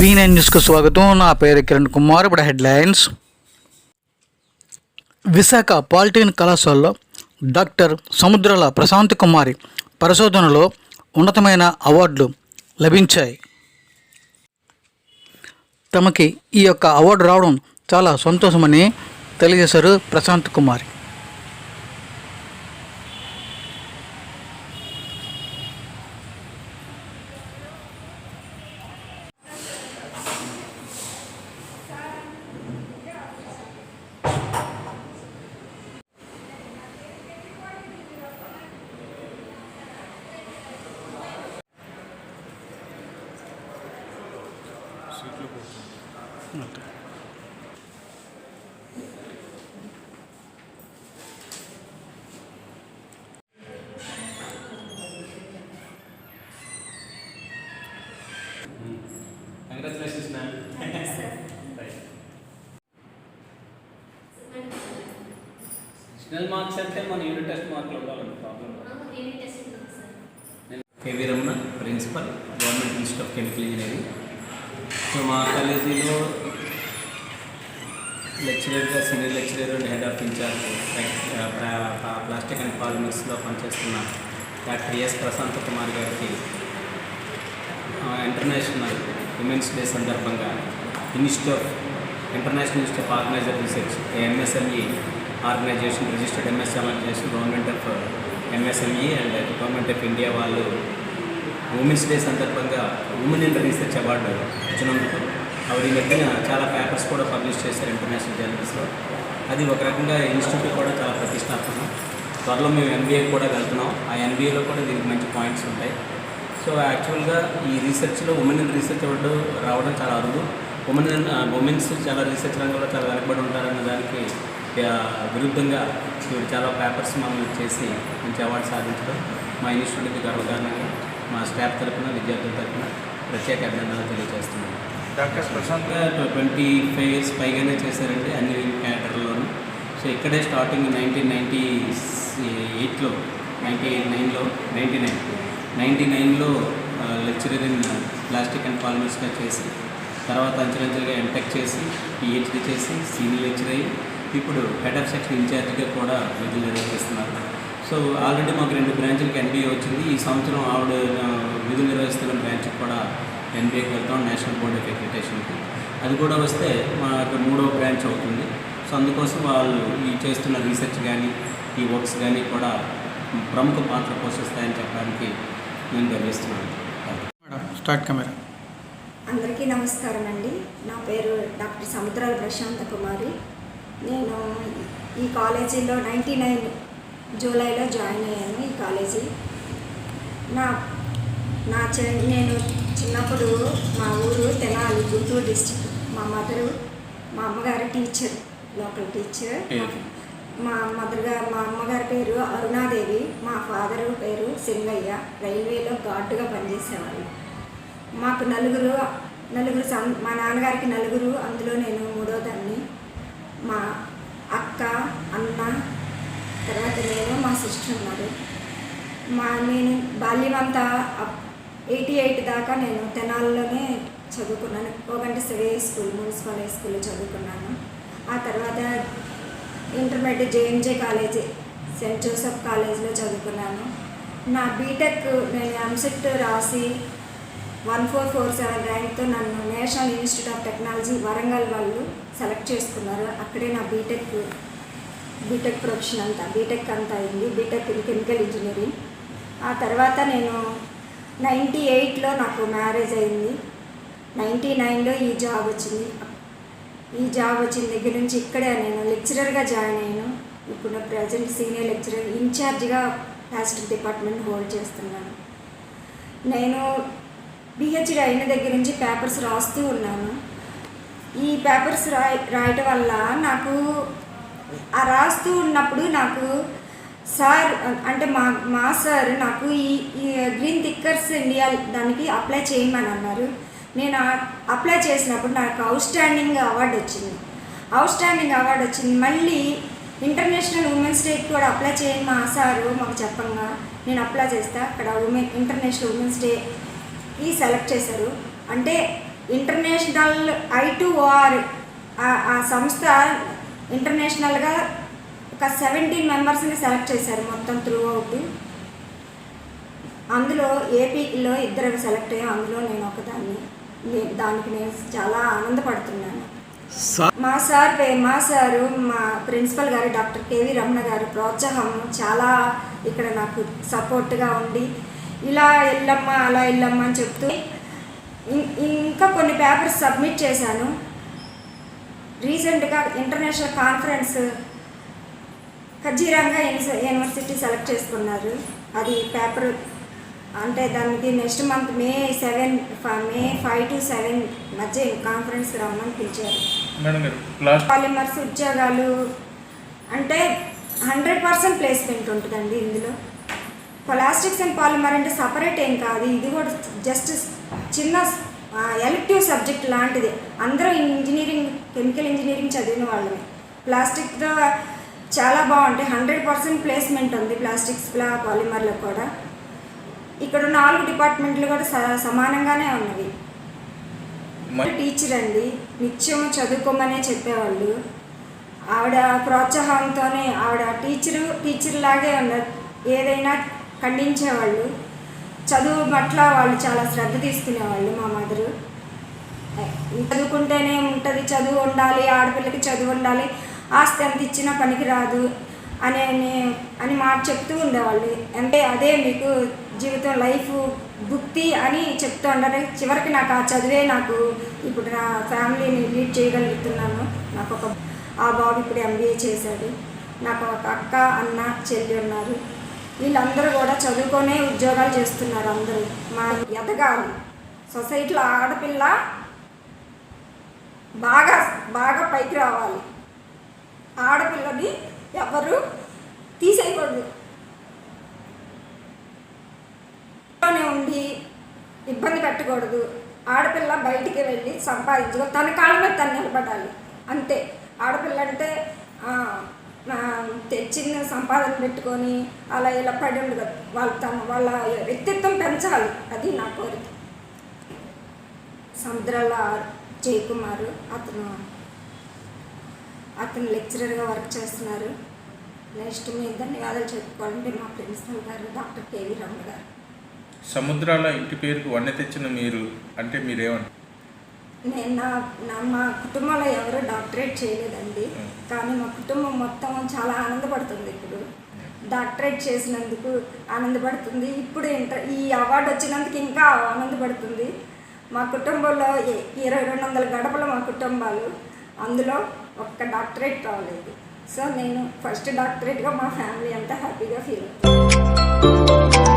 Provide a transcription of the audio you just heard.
Be న్యూస్కు స్వాగతం. నా పేరు కిరణ్ కుమార్. ఇప్పుడు హెడ్లైన్స్. విశాఖ పాలిటెక్నిక్ కళాశాలలో డాక్టర్ సముద్రాల ప్రశాంత్ కుమారి పరిశోధనలో ఉన్నతమైన అవార్డులు లభించాయి. తమకి ఈ యొక్క అవార్డు రావడం చాలా సంతోషమని తెలియజేశారు ప్రశాంత్ కుమారి. అడిషనల్ మార్క్స్ అంటే మన యూనిట్ టెస్ట్ మార్కులు ఉండాలండి ప్రాబ్లం నేను KV Ramana principal government institute of chemical engineering so మా కాలేజీలో లెక్చరర్గా senior lecturer and head of in-charge plastic and పాలిమర్స్లో పనిచేస్తున్న డాక్టర్ ఎస్ ప్రశాంత్ కుమార్ గారికి ఆ, ఇంటర్నేషనల్ ఉమెన్స్ డే సందర్భంగా institute of international institute of organiser research MSME organisation registered MS organisation government of MSME and government of India వాళ్ళు women's day సందర్భంగా women in research award వచ్చినందుకు అవి ఈ మధ్యన చాలా పేపర్స్ కూడా పబ్లిష్ చేశారు ఇంటర్నేషనల్ జర్నల్స్లో అది ఒక రకంగా ఇన్స్టిట్యూట్ కూడా చాలా ప్రతిష్టాత్మకం. త్వరలో మేము ఎంబీఏ కూడా వెళ్తున్నాం. ఆ ఎంబీఏలో కూడా దీనికి మంచి పాయింట్స్ ఉంటాయి. సో యాక్చువల్గా ఈ రీసెర్చ్లో ఉమెన్ ఇన్ రీసెర్చ్ అవార్డు రావడం చాలా అరుదు. ఉమెన్ ఉమెన్స్ చాలా రీసెర్చ్ రంగంలో చాలా వెనకబడి ఉంటారన్న దానికి విరుద్ధంగా చాలా పేపర్స్ మనం చేసి మంచి అవార్డు సాధించడం మా ఇన్స్టిట్యూట్కి గర్వకారణంగా మా స్టాఫ్ తరపున విద్యార్థుల తరపున ప్రత్యేక అభినందనలు తెలియజేస్తున్నాను. Doctor Prashanth twenty five years పైగానే చేశారండి అన్ని క్యాటర్లోనూ సో ఇక్కడే స్టార్టింగ్ నైన్టీన్ నైంటీ ఎయిట్లో నైంటీ ఎయిట్ నైన్లో నైంటీ నైన్ నైంటీ నైన్లో లెక్చరర్ ఇన్ ప్లాస్టిక్ అండ్ పాలిమర్స్గా చేసి తర్వాత అంచెలంచెలుగా ఎంటెక్ చేసి పిహెచ్డి చేసి సీనియర్ లెక్చర్ అయ్యి ఇప్పుడు హెడ్ ఆఫ్ సెక్షన్ ఇన్ఛార్జ్గా కూడా విధులు నిర్వహిస్తున్నారు. సో ఆల్రెడీ మాకు రెండు బ్రాంచ్లకి ఎన్బీఏ వచ్చింది. ఈ సంవత్సరం ఆవిడ విధులు నిర్వహిస్తున్న బ్రాంచ్కి కూడా ఎన్బీఏకి వెళ్తాం నేషనల్ బోర్డ్ ఆఫ్ అక్రిటేషన్కి అది కూడా వస్తే మాకు మూడో బ్రాంచ్ అవుతుంది. సో అందుకోసం వాళ్ళు ఈ చేస్తున్న రీసెర్చ్ కానీ ఈ వర్క్స్ కానీ కూడా ప్రముఖ పాత్ర పోషిస్తాయని చెప్పడానికి నేను గర్విస్తున్నాను మేడం స్టార్ట్ కెమెరా. అందరికీ నమస్కారం అండి. నా పేరు డాక్టర్ సముద్రాల ప్రశాంత కుమారి. నేను ఈ కాలేజీలో నైంటీ నైన్ జూలైలో జాయిన్ అయ్యాను ఈ కాలేజీ. నా నా చి నేను చిన్నప్పుడు మా ఊరు తెనాలి గుంటూరు డిస్టిక్ మా మదరు మా అమ్మగారు టీచర్ లోకల్ టీచర్. మా మదర్ గారు మా అమ్మగారి పేరు అరుణాదేవి మా ఫాదరు పేరు సింగయ్య. రైల్వేలో గార్డుగా పనిచేసేవాళ్ళు. మాకు నలుగురు నలుగురు సం మా నాన్నగారికి నలుగురు అందులో నేను మూడో దాన్ని మా అక్క అన్న తర్వాత నేను మా సిస్టర్ ఉన్నారు. మా నేను బాల్యం అంతా ఎయిటీ ఎయిట్ దాకా నేను తెనాలిలోనే చదువుకున్నాను. ఓగంటి సివే స్కూల్ మున్సిపల్ హై స్కూల్లో చదువుకున్నాను. ఆ తర్వాత intermediate JMJ college saint Joseph కాలేజ్లో చదువుకున్నాను. నా బీటెక్ నేను ఎంసెట్ రాసి వన్ ఫోర్ ఫోర్ సెవెన్ ర్యాంక్తో నన్ను national institute of technology Warangal వాళ్ళు సెలెక్ట్ చేసుకున్నారు. అక్కడే నా బీటెక్ బీటెక్ ప్రొఫెషన్ అంతా బీటెక్ అంతా అయింది. BTech in chemical engineering. ఆ తర్వాత నేను నైంటీ ఎయిట్లో నాకు మ్యారేజ్ అయింది. నైంటీ నైన్లో ఈ జాబ్ వచ్చింది. ఈ జాబ్ వచ్చిన దగ్గర నుంచి ఇక్కడే నేను లెక్చరర్గా జాయిన్ అయ్యాను. ఇప్పుడు ప్రజెంట్ సీనియర్ లెక్చరర్ ఇన్ఛార్జ్గా ప్లాస్టిక్ డిపార్ట్మెంట్ హోల్డ్ చేస్తున్నాను. నేను బిహెచ్డి అయిన దగ్గర నుంచి పేపర్స్ రాస్తూ ఉన్నాను. ఈ పేపర్స్ రాయ రాయటం వల్ల నాకు ఆ రాస్తూ ఉన్నప్పుడు నాకు సార్ అంటే మా మా సార్ నాకు ఈ ఈ గ్రీన్ థిక్కర్స్ ఇండియా దానికి అప్లై చేయమని అన్నారు. నేను అప్లై చేసినప్పుడు నాకు అవుట్ స్టాండింగ్ అవార్డు వచ్చింది. అవుట్స్టాండింగ్ అవార్డు వచ్చింది. మళ్ళీ ఇంటర్నేషనల్ ఉమెన్స్ డేకి కూడా అప్లై చేయని మా సారు మాకు చెప్పంగా. నేను అప్లై చేస్తా. అక్కడ ఉమెన్ ఇంటర్నేషనల్ ఉమెన్స్ డే ఈ సెలెక్ట్ చేశారు. అంటే ఇంటర్నేషనల్ ఐ టు ఓఆర్ ఆ సంస్థ ఇంటర్నేషనల్గా ఒక సెవెంటీన్ మెంబర్స్ని సెలెక్ట్ చేశారు మొత్తం త్రూ అవుట్ అందులో ఏపీలో ఇద్దరు సెలెక్ట్ అయ్యాం అందులో నేను ఒకదాన్ని. దానికి నేను చాలా ఆనందపడుతున్నాను. మా సార్ మా సారు మా ప్రిన్సిపల్ గారు డాక్టర్ కేవి రమణ గారు ప్రోత్సాహం చాలా ఇక్కడ నాకు సపోర్ట్గా ఉండి ఇలా వెళ్ళమ్మా అలా వెళ్ళమ్మా అని చెప్తూ ఇం- ఇంకా కొన్ని పేపర్స్ సబ్మిట్ చేశాను. రీసెంట్గా ఇంటర్నేషనల్ కాన్ఫరెన్స్ ఖజీరంగా యూనివర్సి- యూనివర్సిటీ సెలెక్ట్ చేసుకున్నారు. అది పేపర్ అంటే దానికి next month May seven May five to seven మధ్య కాన్ఫరెన్స్కి రమ్మని పిలిచారు. పాలిమర్స్ ఉద్యోగాలు అంటే హండ్రెడ్ పర్సెంట్ ప్లేస్మెంట్ ఉంటుందండి ఇందులో. ప్లాస్టిక్స్ అండ్ పాలిమర్ అంటే సపరేట్ ఏం కాదు. ఇది కూడా జస్ట్ చిన్న ఎలక్టివ్ సబ్జెక్ట్ లాంటిది. అందరూ ఇంజనీరింగ్ కెమికల్ ఇంజనీరింగ్ చదివిన వాళ్ళమే. ప్లాస్టిక్తో చాలా బాగుంటాయి. హండ్రెడ్ పర్సెంట్ ప్లేస్మెంట్ ఉంది ప్లాస్టిక్స్ పాలిమర్లో కూడా. ఇక్కడ నాలుగు డిపార్ట్మెంట్లు కూడా స- సమానంగానే ఉన్నవి. టీచర్ అండి నిత్యం చదువుకోమనే చెప్పేవాళ్ళు. ఆవిడ ప్రోత్సాహంతోనే ఆవిడ టీచరు టీచర్ లాగే ఉన్నారు ఏదైనా ఖండించేవాళ్ళు. చదువు పట్ల వాళ్ళు చాలా శ్రద్ధ తీసుకునేవాళ్ళు మా మదరు. చదువుకుంటేనే ఉంటుంది చదువు ఉండాలి ఆడపిల్లకి చదువు ఉండాలి ఆస్తి ఎంత ఇచ్చినా పనికి రాదు అనే అని- అని మాట చెప్తూ ఉండేవాళ్ళు. అంటే అదే మీకు జీవితం లైఫ్ బుక్తి అని చెప్తూ ఉండాలి. చివరికి నాకు ఆ చదివే నాకు ఇప్పుడు నా ఫ్యామిలీని లీడ్ చేయగలుగుతున్నాను. నాకు ఒక ఆ బాబు ఇప్పుడు ఎంబీఏ చేశాడు. నాకు ఒక అక్క అన్న చెల్లి ఉన్నారు. వీళ్ళందరూ కూడా చదువుకొనే ఉద్యోగాలు చేస్తున్నారు అందరూ. మా ఎదగాలి సొసైటీలో ఆడపిల్ల బాగా బాగా పైకి రావాలి. ఆడపిల్లని ఎవరు తీసేయకూడదు. ఇంట్లోనే ఉండి ఇబ్బంది పెట్టకూడదు. ఆడపిల్ల బయటికి వెళ్ళి సంపాదించుకో తన కాళ్ళ మీద తను నిలబడాలి. అంతే. ఆడపిల్ల అంటే తెచ్చిన సంపాదన పెట్టుకొని అలా ఇలా పడి ఉండదు. వాళ్ళ తమ వాళ్ళ వ్యక్తిత్వం పెంచాలి. అది నా కోరిక. సముద్రాల జయకుమారు అతను అతను లెక్చరర్గా వర్క్ చేస్తున్నారు. నెక్స్ట్ మీ ధన్యవాదాలు చెప్పుకోవాలంటే మా ప్రిన్సిపల్ గారు డాక్టర్ కేవీ రమణ గారు. సముద్రాల ఇంటి పేరుకు వన్నె తెచ్చిన మీరు అంటే మీరేమంటారు? నేను నా నా మా కుటుంబంలో ఎవరు డాక్టరేట్ చేయలేదండి. కానీ మా కుటుంబం మొత్తం చాలా ఆనందపడుతుంది ఇప్పుడు. డాక్టరేట్ చేసినందుకు ఆనందపడుతుంది. ఇప్పుడు ఇంటర్ ఈ అవార్డు వచ్చినందుకు ఇంకా ఆనందపడుతుంది. మా కుటుంబంలో ఇరవై రెండు వందల గడపలు మా కుటుంబాలు. అందులో ఒక్క డాక్టరేట్ రాలేదు. సో నేను ఫస్ట్ డాక్టరేట్గా మా ఫ్యామిలీ అంతా హ్యాపీగా ఫీల్ అవుతుంది